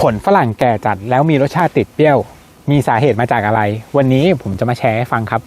ผลฝรั่งแก่จัดแล้วมีรสชาติติดเปรี้ยว มีสาเหตุมาจากอะไร วันนี้ผมจะมาแชร์ให้ฟังครับ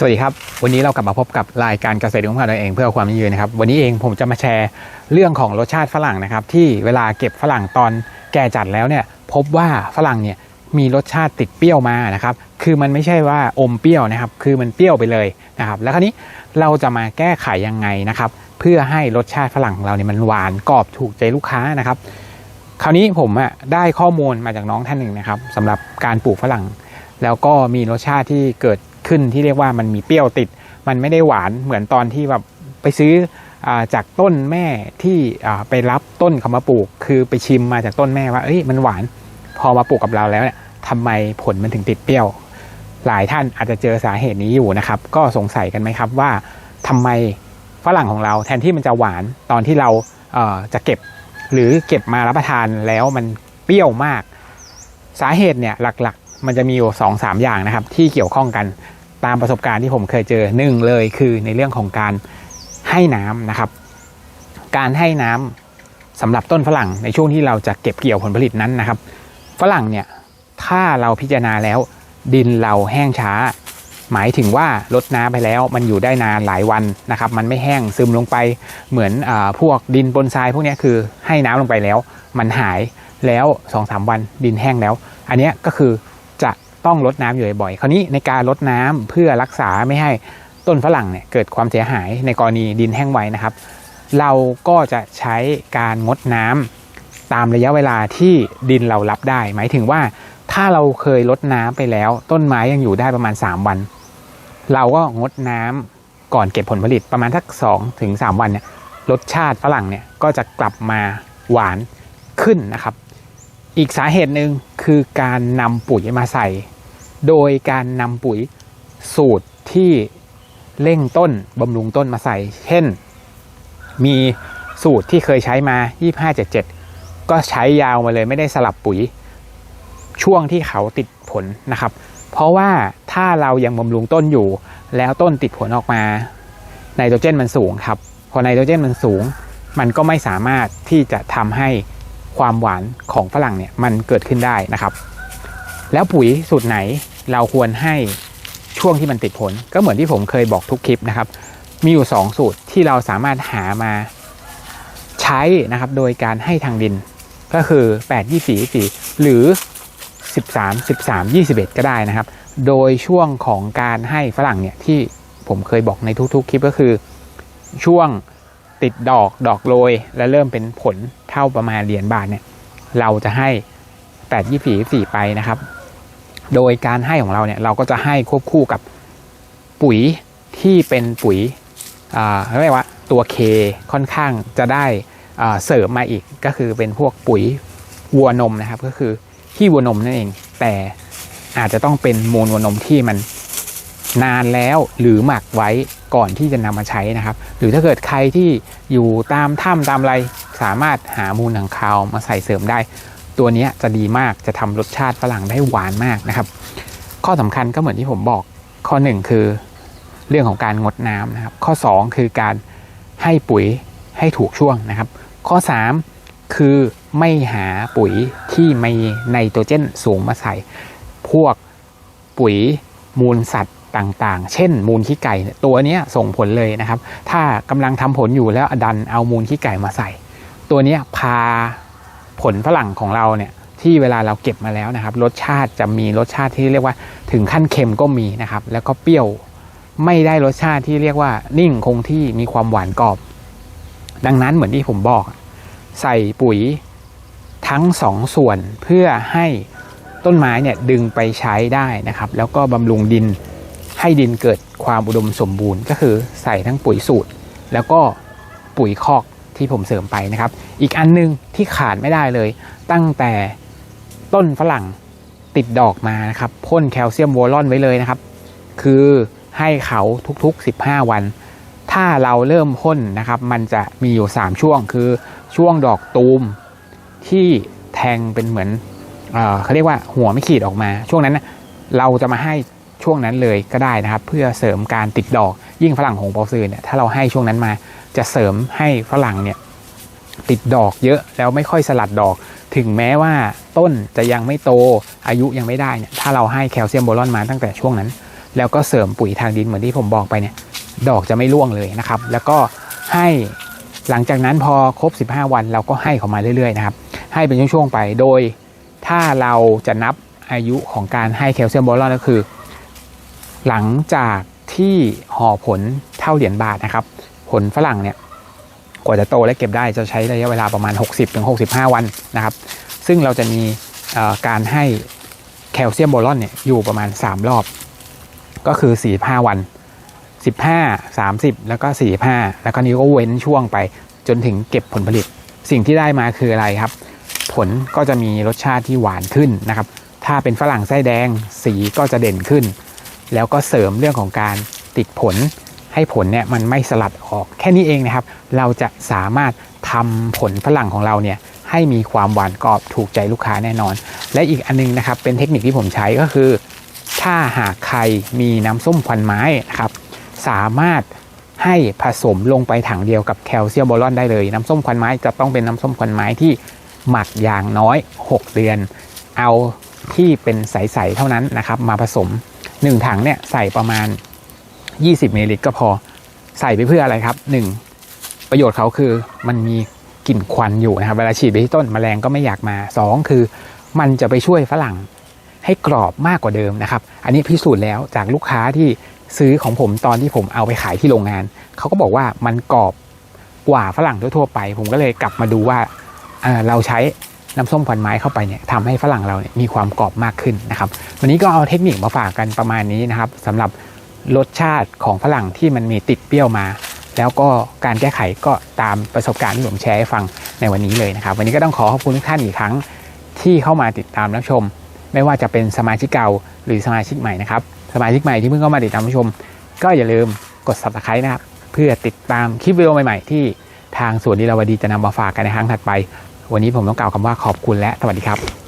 สวัสดีครับ วันนี้เรากลับมาพบกับรายการเกษตรของเราเองเพื่อความยั่งยืนนะครับ วันนี้เองผมจะมาแชร์เรื่องของรสชาติฝรั่งนะครับ ที่เวลาเก็บฝรั่งตอนแก่จัดแล้วเนี่ย พบว่าฝรั่งเนี่ยมีรสชาติติดเปรี้ยวมานะครับ คือมันไม่ใช่ว่าอมเปรี้ยวนะครับ คือมันเปรี้ยวไปเลยนะครับ แล้วคราวนี้เราจะมาแก้ไขยังไงนะครับ เพื่อให้รสชาติฝรั่งของเราเนี่ยมันหวานกรอบถูกใจลูกค้านะครับ คราวนี้ผมอะได้ข้อมูลมาจากน้องท่านหนึ่งนะครับสำหรับการปลูกฝรั่ง แล้วก็มีรสชาติที่เกิด ขึ้นที่เรียกว่ามันมีเปรี้ยวติด มันไม่ได้หวานเหมือนตอนที่แบบไปซื้ออจากต้นแม่ที่ไปรับต้นเขามาปลูก คือไปชิมมาจากต้นแม่ว่าเอ้ยมันหวานพอมาปลูกกับเราแล้วเนี่ยทำไมผลมันถึงติดเปรี้ยว หลายท่านอาจจะเจอสาเหตุนี้อยู่นะครับ ก็สงสัยกันไหมครับว่าทำไมฝรั่งของเราแทนที่มันจะหวานตอนที่เราเจะเก็บ หรือเก็บมารับประทานแล้วมันเปรี้ยวมาก สาเหตุเนี่ยหลักๆ มันจะมีอยู่สองสามอย่างนะครับ ที่เกี่ยวข้องกัน ตามประสบการณ์ที่ผมเคยเจอหนึ่งเลยคือในเรื่องของการให้น้ำนะครับ การให้น้ำสำหรับต้นฝรั่งในช่วงที่เราจะเก็บเกี่ยวผลผลิตนั้นนะครับ ฝรั่งเนี่ยถ้าเราพิจารณาแล้วดินเราแห้งช้า หมายถึงว่าลดน้ำไปแล้วมันอยู่ได้นานหลายวันนะครับ มันไม่แห้งซึมลงไปเหมือนอพวกดินบนทรายพวกนี้คือให้น้ำลงไปแล้ว มันหายแล้ว2อสวันดินแห้งแล้ว อันนี้ก็คือ ต้องลดน้ำอยู่บ่อยๆคราวนี้ในการลดน้ำเพื่อรักษาไม่ให้ต้นฝรั่งเนี่ยเกิดความเสียหายในกรณีดินแห้งไวนะครับ เราก็จะใช้การงดน้ำตามระยะเวลาที่ดินเรารับได้ หมายถึงว่าถ้าเราเคยลดน้ำไปแล้ว ต้นไม้ยังอยู่ได้ประมาณ 3 วัน เราก็งดน้ำก่อนเก็บผลผลิตประมาณสัก2ถึง3วันเนี่ยรสชาติฝรั่งเนี่ยก็จะกลับมาหวานขึ้นนะครับ อีกสาเหตุหนึ่งคือการนำปุ๋ยมาใส่ โดยการนำปุ๋ยสูตรที่เร่งต้นบำรุงต้นมาใส่ เช่น มีสูตรที่เคยใช้มา 2577 ก็ใช้ยาวมาเลยไม่ได้สลับปุ๋ย ช่วงที่เขาติดผลนะครับ เพราะว่าถ้าเรายังบำรุงต้นอยู่ แล้วต้นติดผลออกมาไนโตรเจนมันสูงครับ พอไนโตรเจนมันสูง มันก็ไม่สามารถที่จะทำให้ ความหวานของฝรั่งเนี่ยมันเกิดขึ้นได้นะครับ แล้วปุ๋ยสูตรไหนเราควรให้ช่วงที่มันติดผล ก็เหมือนที่ผมเคยบอกทุกคลิปนะครับ มีอยู่ 2 สูตรที่เราสามารถหามาใช้นะครับโดยการให้ทางดินก็คือ 8 24 24 หรือ 13 13 21 ก็ได้นะครับ โดยช่วงของการให้ฝรั่งเนี่ยที่ผมเคยบอกในทุกๆคลิปก็คือ ช่วงติดดอกดอกโรยและเริ่มเป็นผลาประมาณเหรียญบาทเนี่ยเราจะให้8 24 24ไปนะครับ โดยการให้ของเราเนี่ยเราก็จะให้ควบคู่กับปุ๋ยที่เป็นปุ๋ยอ่าเรียกว่าตัวเคค่อนข้างจะได้เสริมมาอีกก็คือเป็นพวกปุ๋ยวัวนมนะครับ ก็คือขี้วัวนมนั่นเอง แต่อาจจะต้องเป็นมูลวัวนมที่มันนานแล้วหรือหมักไว้ก่อนที่จะนำมาใช้นะครับ หรือถ้าเกิดใครที่อยู่ตามถ้ำตามอะไร สามารถหามูลหนังคาวมาใส่เสริมได้ ตัวนี้จะดีมากจะทำรสชาติฝรั่งได้หวานมากนะครับ ข้อสำคัญก็เหมือนที่ผมบอก ข้อหนึ่งคือเรื่องของการงดน้ำนะครับ ข้อ 2 คือการให้ปุ๋ยให้ถูกช่วงนะครับ ข้อ 3 คือไม่หาปุ๋ยที่มีไนโตรเจนสูงมาใส่ พวกปุ๋ยมูลสัตว์ต่างๆ เช่น มูลขี้ไก่ตัวนี้ส่งผลเลยนะครับ ถ้ากำลังทำผลอยู่แล้วดันเอามูลขี้ไก่มาใส่ ตัวนี้พาผลฝรั่งของเราเนี่ยที่เวลาเราเก็บมาแล้วนะครับ รสชาติจะมีรสชาติที่เรียกว่าถึงขั้นเค็มก็มีนะครับ แล้วก็เปรี้ยวไม่ได้รสชาติที่เรียกว่านิ่งคงที่มีความหวานกรอบ ดังนั้นเหมือนที่ผมบอก ใส่ปุ๋ยทั้งสองส่วนเพื่อให้ต้นไม้เนี่ยดึงไปใช้ได้นะครับ แล้วก็บำรุงดินให้ดินเกิดความอุดมสมบูรณ์ ก็คือใส่ทั้งปุ๋ยสูตร แล้วก็ปุ๋ยคอก ที่ผมเสริมไปนะครับ อีกอันนึงที่ขาดไม่ได้เลย ตั้งแต่ต้นฝรั่งติดดอกมานะครับพ่นแคลเซียมโวลอนไว้เลยนะครับ คือให้เขาทุกๆ 15 วัน ถ้าเราเริ่มพ่นนะครับ มันจะมีอยู่ 3 ช่วงคือช่วงดอกตูมที่แทงเป็นเหมือนเอ่อเขาเรียกว่าหัวไม่ขีดออกมา ช่วงนั้นนะเราจะมาให้ช่วงนั้นเลยก็ได้นะครับ เพื่อเสริมการติดดอกยิ่งฝรั่งหงเปาซือเนี่ยถ้าเราให้ช่วงนั้นมา จะเสริมให้ฝรั่งเนี่ยติดดอกเยอะแล้วไม่ค่อยสลัดดอก ถึงแม้ว่าต้นจะยังไม่โตอายุยังไม่ได้เนี่ยถ้าเราให้แคลเซียมโบรอนมาตั้งแต่ช่วงนั้น แล้วก็เสริมปุ๋ยทางดินเหมือนที่ผมบอกไปเนี่ยดอกจะไม่ร่วงเลยนะครับ แล้วก็ให้หลังจากนั้นพอครบ 15 วันเราก็ให้เขามาเรื่อยๆนะครับให้เป็นช่วงๆไปโดยถ้าเราจะนับอายุของการให้แคลเซียมโบรอนก็คือ หลังจากที่ห่อผลเท่าเหรียญบาทนะครับ ผลฝรั่งเนี่ยกว่าจะโตและเก็บได้จะใช้ระยะเวลาประมาณ 60-65 วันนะครับ ซึ่งเราจะมีการให้แคลเซียมโบรอนเนี่ยอยู่ประมาณ 3 รอบ ก็คือ 45 วัน 15 30 แล้วก็ 45 แล้วก็นี้ก็เว้นช่วงไปจนถึงเก็บผลผลิต สิ่งที่ได้มาคืออะไรครับ ผลก็จะมีรสชาติที่หวานขึ้นนะครับ ถ้าเป็นฝรั่งไส้แดงสีก็จะเด่นขึ้น แล้วก็เสริมเรื่องของการติดผล ให้ผลเนี่ยมันไม่สลัดออกแค่นี้เองนะครับ เราจะสามารถทำผลฝรั่งของเราเนี่ยให้มีความหวานกรอบถูกใจลูกค้าแน่นอน และอีกอันนึงนะครับเป็นเทคนิคที่ผมใช้ก็คือ ถ้าหากใครมีน้ำส้มควันไม้นะครับสามารถให้ผสมลงไปถังเดียวกับแคลเซียมโบรอนได้เลย น้ำส้มควันไม้จะต้องเป็นน้ำส้มควันไม้ที่หมักอย่างน้อย 6 เดือน เอาที่เป็นใสๆเท่านั้นนะครับมาผสม 1 ถังเนี่ยใส่ประมาณ 20มิลลิลิตรก็พอใส่ไปเพื่ออะไรครับ 1 ประโยชน์เขาคือมันมีกลิ่นควันอยู่นะครับเวลาฉีดไปที่ต้นแมลงก็ไม่อยากมา 2 คือมันจะไปช่วยฝรั่งให้กรอบมากกว่าเดิมนะครับ อันนี้พิสูจน์แล้วจากลูกค้าที่ซื้อของผมตอนที่ผมเอาไปขายที่โรงงาน เขาก็บอกว่ามันกรอบกว่าฝรั่งทั่วๆไป ผมก็เลยกลับมาดูว่าเเราใช้น้ำส้มควันไม้เข้าไปเนี่ยทำให้ฝรั่งเราเนี่ยมีความกรอบมากขึ้นนะครับ วันนี้ก็เอาเทคนิคมาฝากกันประมาณนี้นะครับสำหรับ รสชาติของฝรั่งที่มันมีติดเปรี้ยวมา แล้วก็การแก้ไขก็ตามประสบการณ์ที่ผมแชร์ให้ฟังในวันนี้เลยนะครับ วันนี้ก็ต้องขอขอบคุณทุกท่านอีกครั้งที่เข้ามาติดตามรับชม ไม่ว่าจะเป็นสมาชิกเก่าหรือสมาชิกใหม่นะครับสมาชิกใหม่ที่เพิ่งเข้ามาติดตามรับชม ก็อย่าลืมกด subscribe นะครับเพื่อติดตามคลิปวิดีโอใหม่ๆ ที่ทางสวนดีลาวดีจะนำมาฝากกันในครั้งถัดไป วันนี้ผมต้องกล่าวคำว่าขอบคุณและสวัสดีครับ